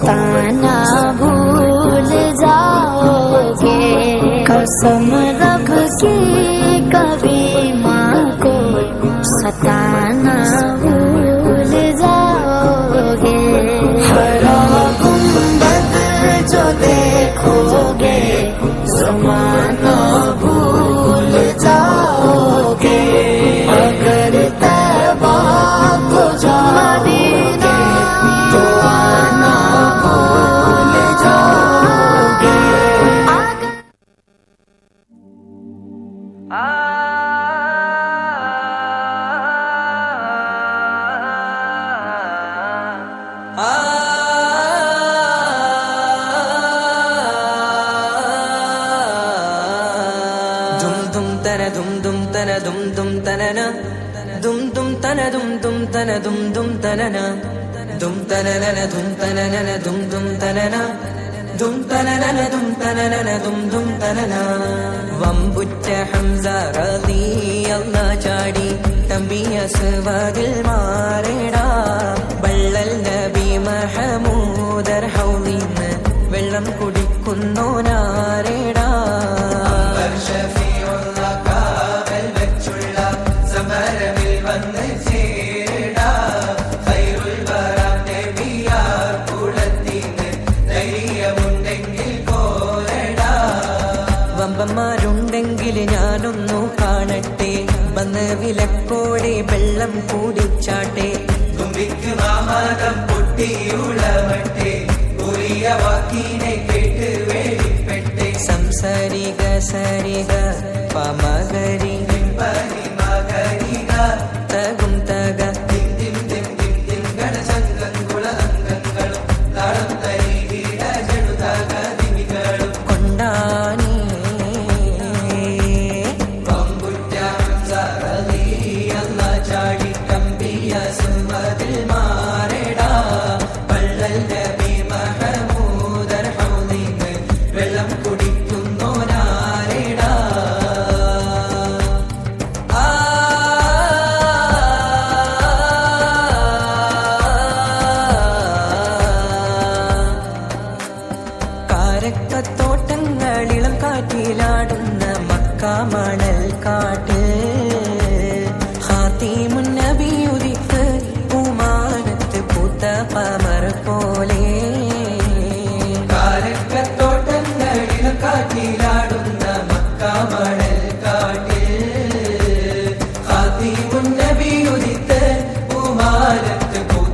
بتانا بھول جاؤ گے قسم رب کی کبھی ماں کو ستانا بھول جاؤ گے ہرا گنبد جو دیکھو گے زمان തനതും ദും തനന. ദും ദും തനതും ദും തനതും ദും തനന. ദും തനനന ദും തനനന ദും ദും തനന. ദും തനനന ദും തനനന ദും ദും തനന. വമ്പുറ്റ ഹംസ റളിയല്ല ചാടി. തമ്പിയ വതിൽ മാറിടാ. വള്ളൽ നബി മഹമൂദർ ഹൗലിന വെള്ളം കുടിക്കുന്നോ നാരേടാ ഷഫീ വന്ന് വിലക്കോടെ വെള്ളം കൂടിച്ചാട്ടെ തുമ്പിക്ക് മാമാകം പൊട്ടിയുളവട്ടെ പുതിയ വാക്കിനെ കേട്ട് വേളിപ്പെട്ടെ സംസാരിക സരിക പമകരി മകരിക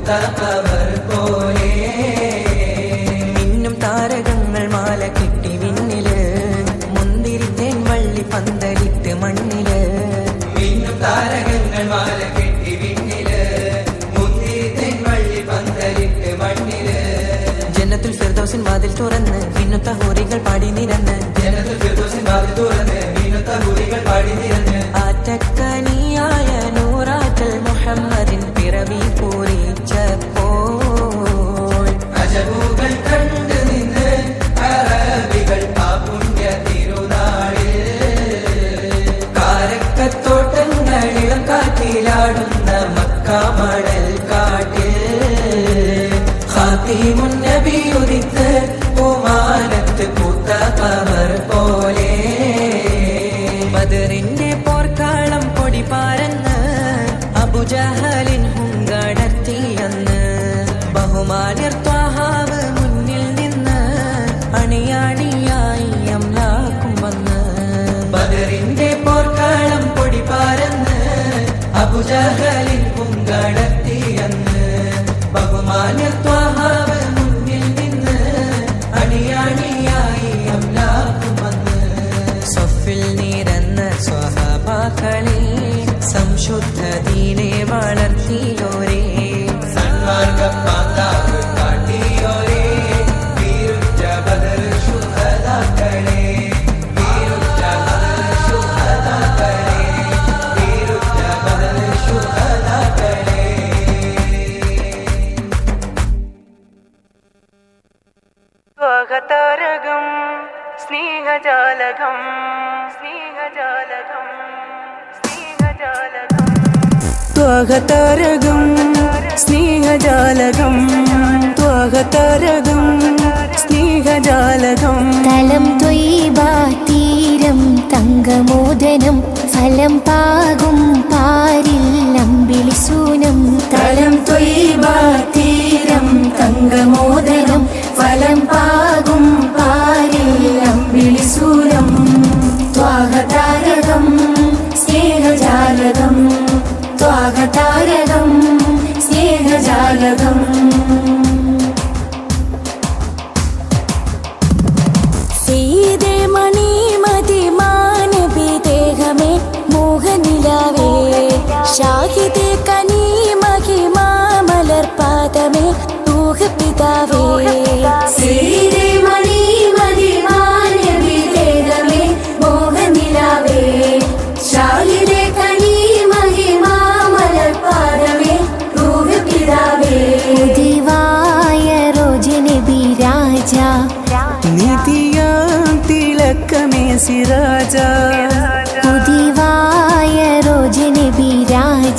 Tata Demon. സ്നേഹജാലകം സ്നേഹജാലകം സ്നേഹജാലകം. സ്നേഹജാലകം ത്വഹതരകം സ്നേഹജാലകം. തലം തൊയ്ബാതീരം തങ്കമോദനം ഫലം പാകും പാരിൽ അമ്പിളിസൂനം. തലം തൊയ്ബാതീരം തങ്കമോ ഷാഹിദേ കനീ മഹിമാ മലർപാദമേ തൂഹപിതാവേ സീരേ മണി മതി മാനവി ദേഹമേ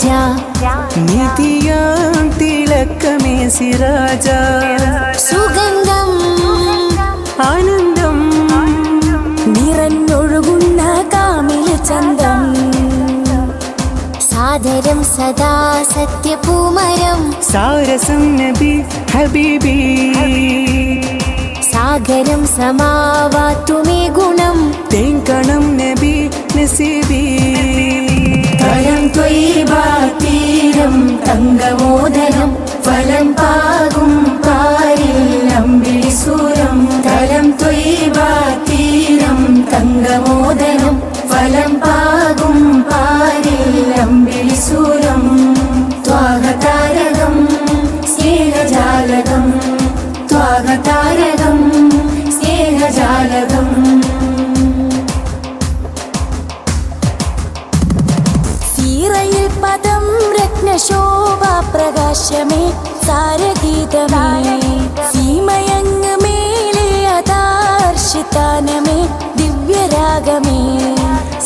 ബിരാജ നിധിയാം തിളക്കമേ സിരാജ. സുഗന്ധം ആനന്ദം നിറഞ്ഞൊഴുകുന്ന കാമില ചന്തം. സാദരം സദാ സത്യപൂമരം. സാരസം നബി ഹബീബി. സാഗരം സമാവാത്തുമേ ഗുണം. തേങ്കണം നബി നസീബി. തീരം തങ്കമോദനം. ഫലം പാകും പാരിൽ അമ്പിളി സൂരം. തങ്കമോദനം. ഫലം പാകും പാരിൽ ത്വാഗതാരകം സ്നേഹജാലകം. ത്വാഗതാരകം സ്നേഹജാലകം. പ്രകാശമേ സാരഗീതമേ. സീമയങ്ങ് മേലെ അതാർഷിതാനമേ ദിവ്യരാഗമേ.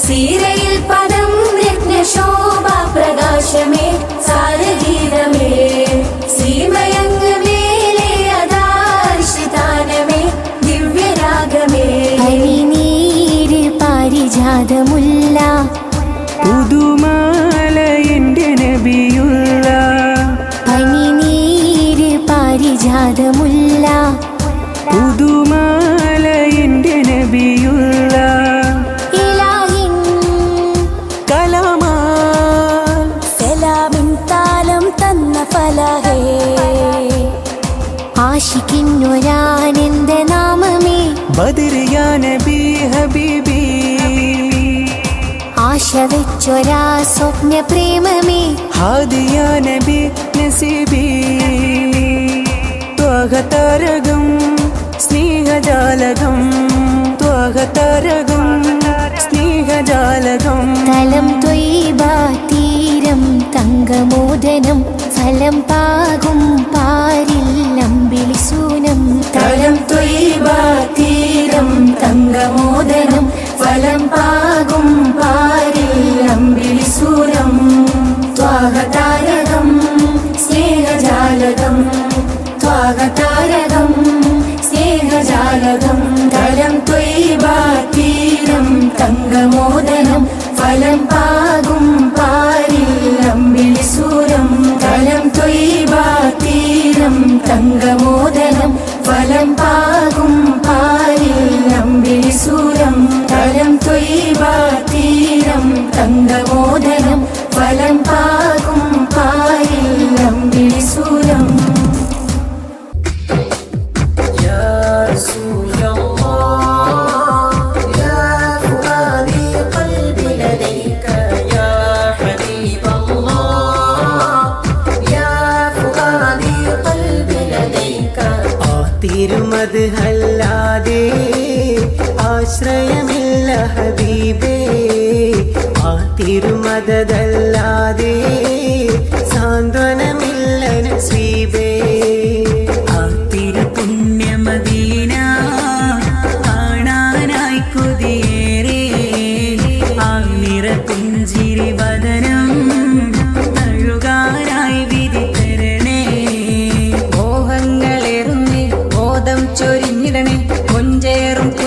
സീരയിൽ പദം രത്നശോഭ പ്രകാശമേ സാരഗീതമേ. സീമയങ്ങ് മേലെ അതാർഷിതാനമേ ദിവ്യരാഗമേ. പനിനീര് പാരിജാതമുല്ല പുതുമാല പാരിജാതമുല്ല പുതുമാല എന്റെ നബിയുള്ള ആശിക്കുന്നൊരാനെന്റെ നാമമേ. ബദറിയ നബി ഹബീബി. ആശ വെച്ചൊരാ സ്വപ്ന പ്രേമമേ ഹാദിയ നബി നസീബി. ത്വകതാരകം സ്നേഹജാലകം. ത്വകതാരകം സ്നേഹജാലകം. തലം തൊയ്ബ തീരം തങ്കമോദനം. ഫലം പാകും പാരിൽ അമ്പിളി സൂനം തലം ത്വയ്ബ തീരം തങ്കമോദനം. ഫലം പാകും പാരിൽ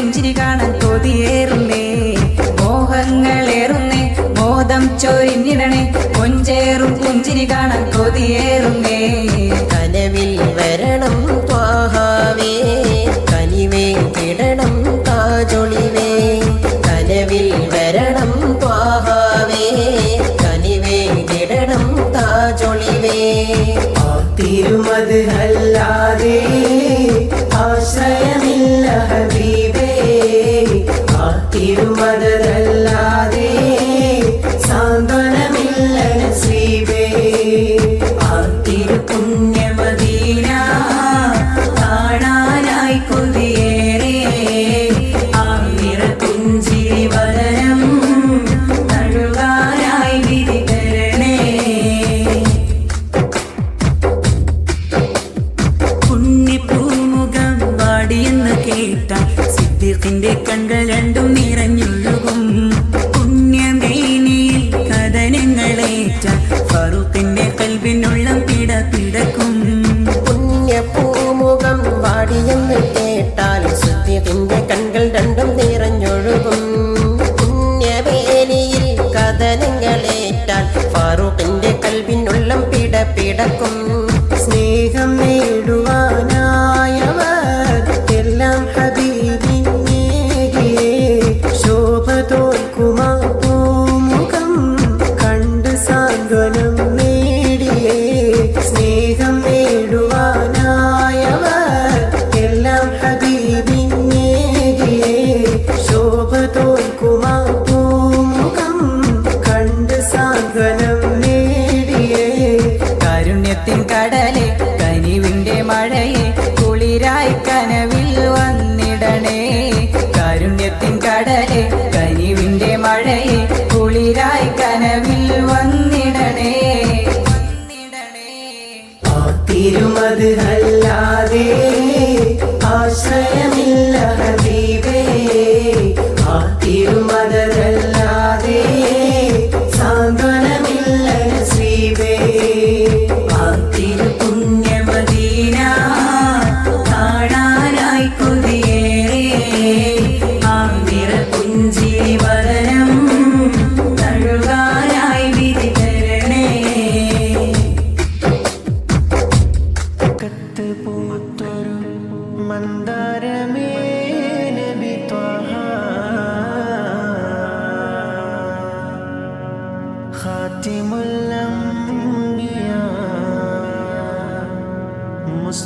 പുഞ്ചിരി കാണാൻ കൊതിയേറുന്നേ. മോഹങ്ങൾ മോഹങ്ങളേറുന്നേ മോദം ചൊരിഞ്ഞിടണേ. കൊഞ്ചേറും പുഞ്ചിരി കാണാൻ കൊതിയേറുന്നേ. for you. തിരുമത് അല്ലാതെ ആശ്രയമില്ല.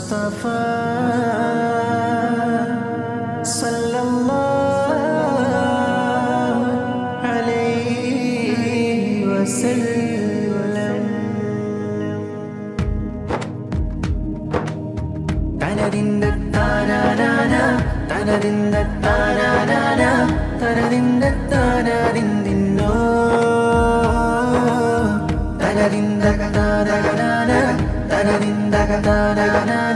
المصطفى صلى الله عليه وسلم തനതിന്റെ താനാനാന തനതിന്റെ താനാനാന തനതിന്റെ താനാതിന്നോ തനതിന്റെ താനാനാന തനതിന്റെ താനാനാന.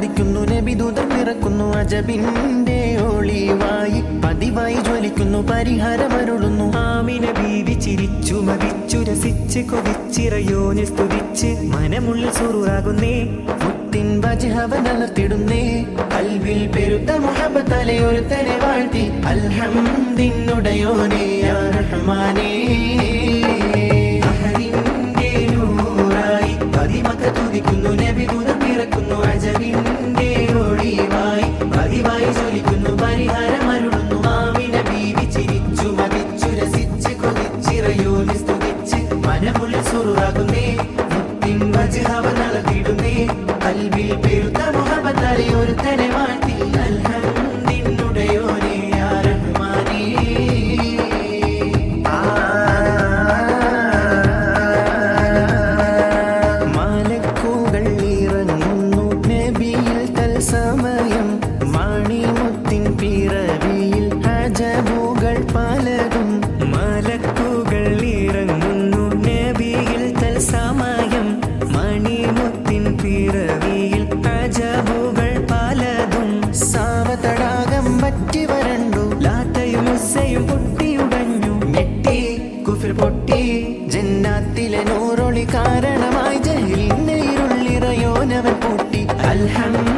ഉദിക്കുന്നു നബിദൂതർ പിറക്കുന്നു. അജബിന്റെ ഒളിവായി പതിവായി ജ്വലിക്കുന്നു. പരിഹാരമരുളുന്നു ആമിനെ ബീവി ചിരിച്ചു മതിച്ചു രസിച്ച് കൊതിച്ചിറയോനെ സ്തുതിച്ച് മനമുള്ളിൽ സുറുറാകുന്നേ. മുത്തിൻ വജഹവൻ അലർത്തിടുന്നേ അൽവിൽ പെരുത്ത മുഹബത്തലെ ഒരുത്തനെ വാഴ്ത്തി. അൽഹംദിനുടയോനേ റഹ്മാനേ. പതിമക്ക തുതിക്കുന്നു. നബി ദൂതം പിറക്കുന്നു. അജബ് നിറച്ച് അവ നടത്തിയിടുന്നേ കൽവിൽ പെരുത്ത മുഹബത്ത് അലി ഒരുത്തനെ മാറ്റി അൽഹ الحمد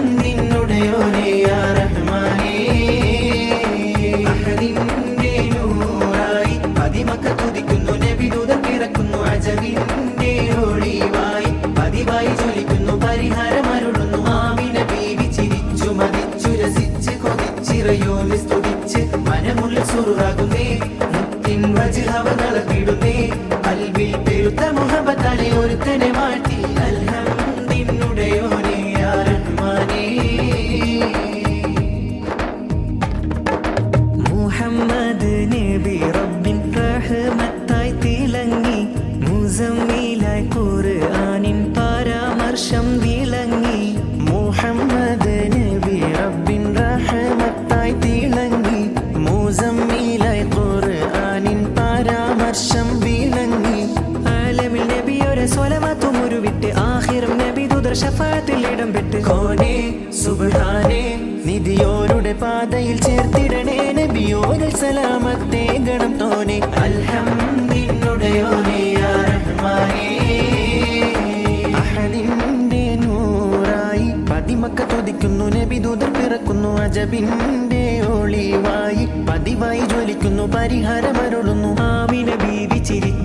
അജബിന്റെ ഒളിവായി പതിവായി ജ്വലിക്കുന്നു പരിഹാരമരുളുന്നു. ആവിനെ ബീവി ചിരിച്ചു